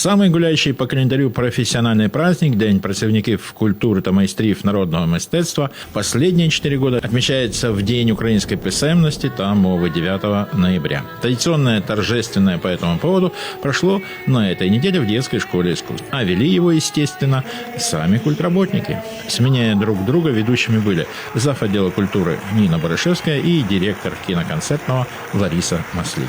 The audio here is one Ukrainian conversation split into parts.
Самий гуляючий по календарю професіональний праздник День працівників культури та майстрів народного мистецтва последние четыре года отмечается в День украинской писемности та мовы 9 ноября. Традиционное торжественное по этому поводу прошло на этой неделе в детской школе искусств. А вели его, естественно, сами культработники. Сменяя друг друга, ведущими были зав. отдела культуры Нина Барышевская и директор киноконцертного Лариса Маслей.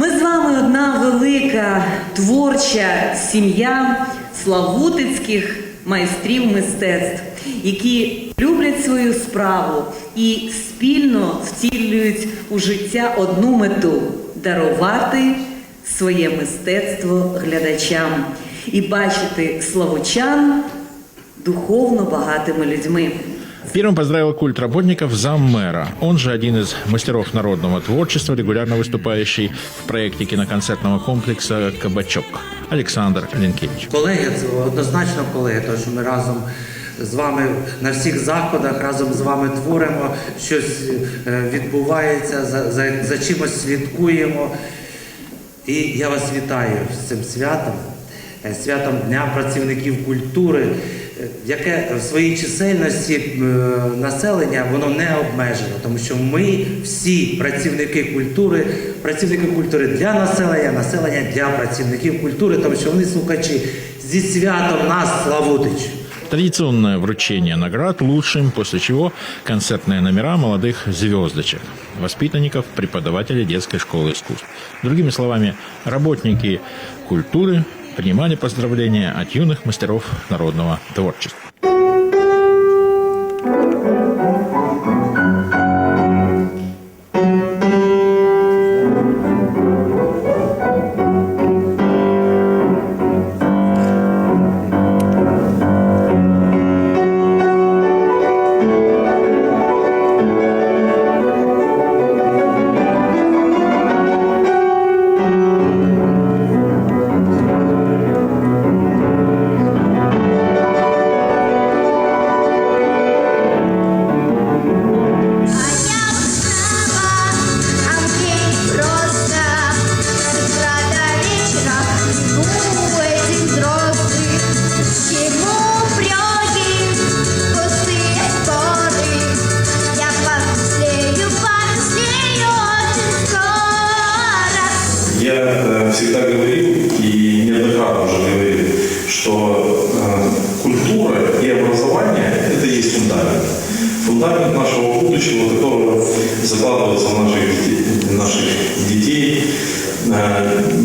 Ми з вами одна велика творча сім'я славутицьких майстрів мистецтв, які люблять свою справу і спільно втілюють у життя одну мету дарувати своє мистецтво глядачам і бачити славучан духовно багатими людьми. Первым поздравил культ работников заммэра. Он же один из мастеров народного творчества, регулярно выступающий в проекте киноконцертного комплекса «Кабачок» Александр Ленкевич. Колеги, це однозначно колеги, тому що ми разом з вами на всіх заходах, разом з вами творимо, щось е, відбувається, за, за, за чимось слідкуємо. І я вас вітаю з цим святом, е, святом Дня працівників культури, е, яке в своїй чисельності е, населення воно не обмежено, тому що ми всі працівники культури, працівники культури для населення, населення для працівників культури, тому що вони слухачі зі святом нас Славутич. Традиционное вручение наград лучшим, после чего концертные номера молодых звездочек, воспитанников, преподавателей детской школы искусств. Другими словами, работники культуры принимали поздравления от юных мастеров народного творчества.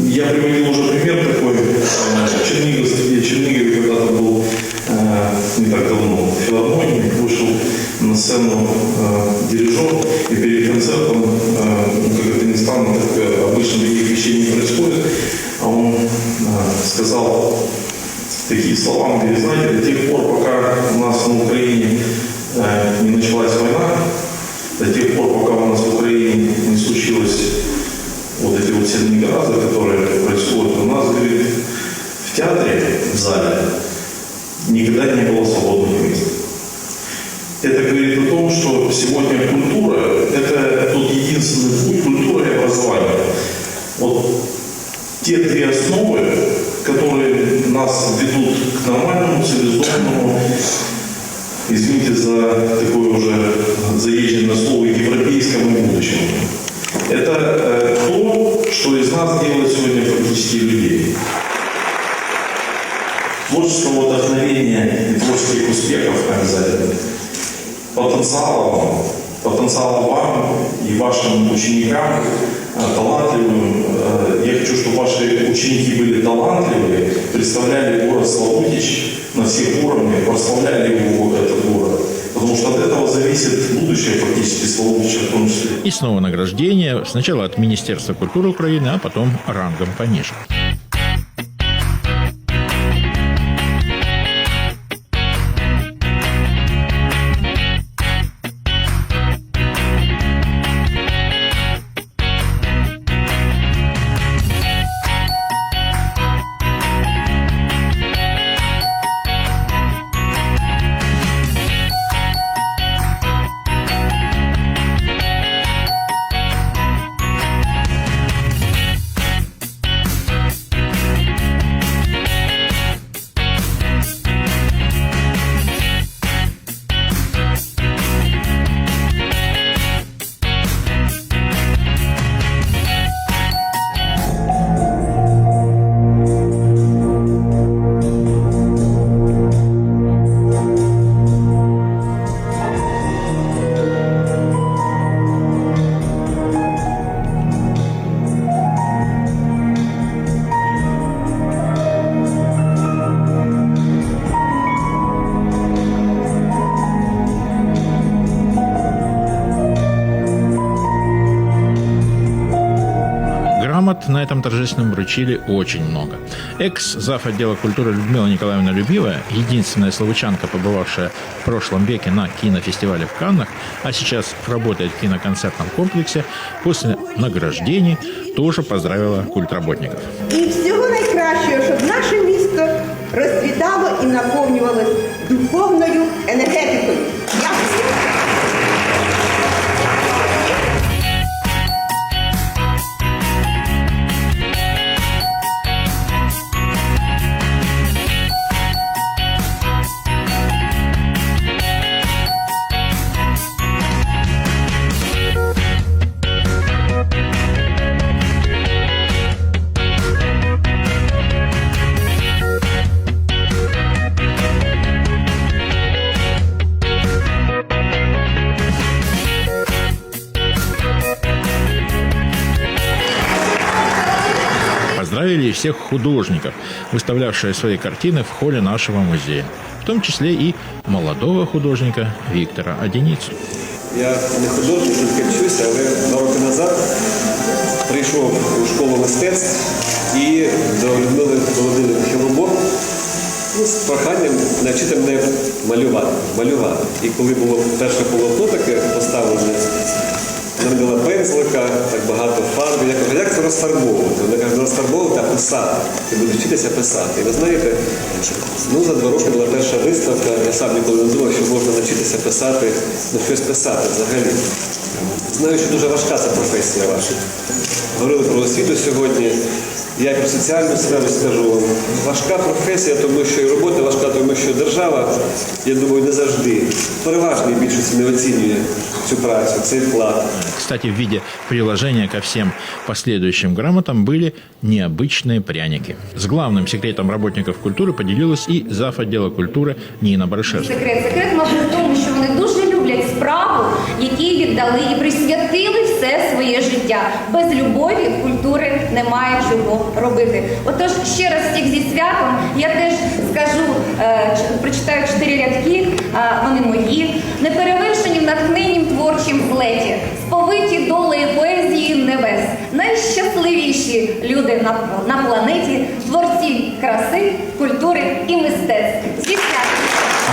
Я приводил уже пример такой. э, В Черниговске, в Чернигове когда-то был э, не так давно в филармонии, вышел на сцену э, дирижер, и перед концертом, э, ну, как это ни странно, так, э, обычно таких вещей не происходит, а он э, сказал такие слова, он говорит, знаете, до тех пор, пока у нас на Украине э, не началась война, негоразы, которые происходят у нас, говорит, в театре, в зале, никогда не было свободных мест. Это говорит о том, что сегодня культура – это тот единственный путь культуры и образования. Вот те три основы, которые нас ведут к нормальному, цивилизованному, извините за такое уже заезженное слово, европейскому будущему. Это то, что из нас делает сегодня фактически людей. Творческого вдохновения и творческих успехов обязательно. Потенциала вам, потенциала вам и вашим ученикам, э, талантливым. Э, Я хочу, чтобы ваши ученики были талантливые, представляли город Славутич на всех уровнях, прославляли его, этот город. Потому что от этого зависит будущее фактически Славутича в том числе. И снова награждение, сначала от Министерства культуры Украины, а потом рангом пониже. наград на этом торжественном вручили очень много. Экс-зав. отдела культуры Людмила Николаевна Любивая, единственная словычанка, побывавшая в прошлом веке на кинофестивале в Каннах, а сейчас работает в киноконцертном комплексе, после награждений тоже поздравила культработников. І всього найкращого, щоб наше місто розцвітало і наповнювалось духовною енергетикою. Поздравили и всех художников, выставлявших свои картины в холле нашего музея, в том числе и молодого художника Виктора Одиницу. Я не художник, тільки вчуся, але два роки назад прийшов у школу мистецтв і до Людмили Володимирівни Хілобок ну, з проханням навчити мене малювати. малювати. І коли було перше полотно таке поставлене, вона дала пензлика, так багато фарби. Я кажу, як це розфарбовувати? Вона каже, розфарбовувати, а писати. Ти будеш вчитися писати. І ви знаєте, ну за два роки була перша виставка. Я сам ніколи не думав, що можна навчитися писати, ну щось писати взагалі. Знаю, що дуже важка ця професія ваша. Говорили про освіту сьогодні. Я про соціальну сферу скажу вам. Важка професія, тому що і робота важка, тому що держава, я думаю, не завжди, в переважній більшості не оцінює цю працю, цей вклад. Кстати, в виде приложения ко всем последующим грамотам были необычные пряники. С главным секретом работников культуры поделилась и зав. отдела культуры Нина Барышевская. Секрет, секрет, мабуть, в тому, що вони дуже люблять справу, якій віддали і присвятили все своє життя. Без любові культури немає чого робити. Отож, ще раз всіх зі святом я теж скажу, е, прочитаю чотири рядки, вони мої, неперевершені в натхненнім творчим злеті, сповиті долею поезії небес, найщасливіші люди на планеті, творці краси, культури і мистецтв.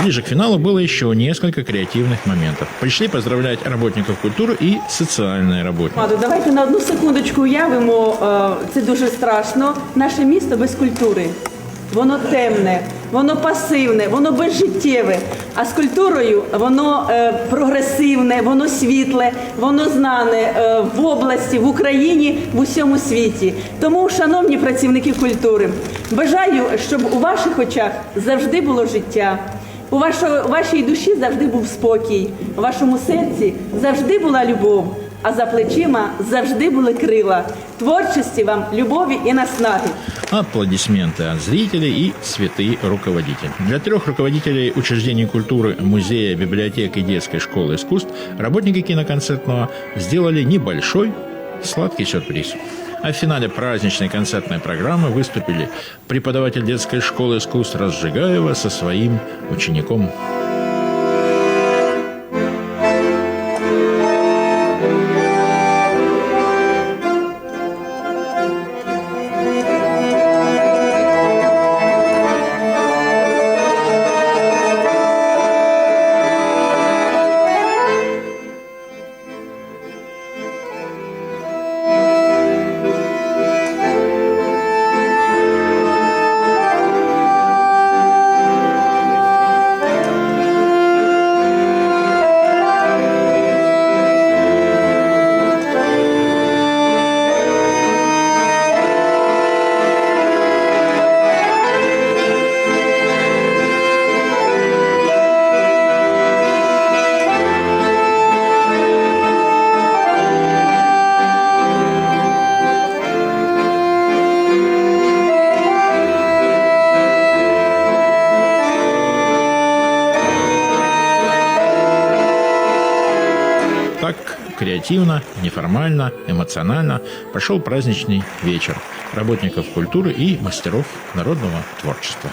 Зі святом! Ближе к финалу было еще несколько креативных моментов. Пришли поздравлять работников культуры и социальные работники. Ладно, давайте на одну секундочку уявимо, е, це дуже страшно. Наше місто без культури. Воно темне, воно пасивне, воно безжиттєве. А з культурою воно е, прогресивне, воно світле, воно знане е, в області, в Україні, в усьому світі. Тому, шановні працівники культури, бажаю, щоб у ваших очах завжди було життя. У вашо- у вашій душі завжди був спокій, у вашому серці завжди була любов, а за плечима завжди були крила. Творчості вам, любові і наснаги. Аплодисменты от зрителей и святые руководители. Для трех руководителей учреждений культуры, музея, библиотек и детской школы искусств работники киноконцертного сделали небольшой сладкий сюрприз. А в финале праздничной концертной программы выступили преподаватель детской школы искусств Разжигаева со своим учеником креативно, неформально, эмоционально прошел праздничный вечер работников культуры и мастеров народного творчества.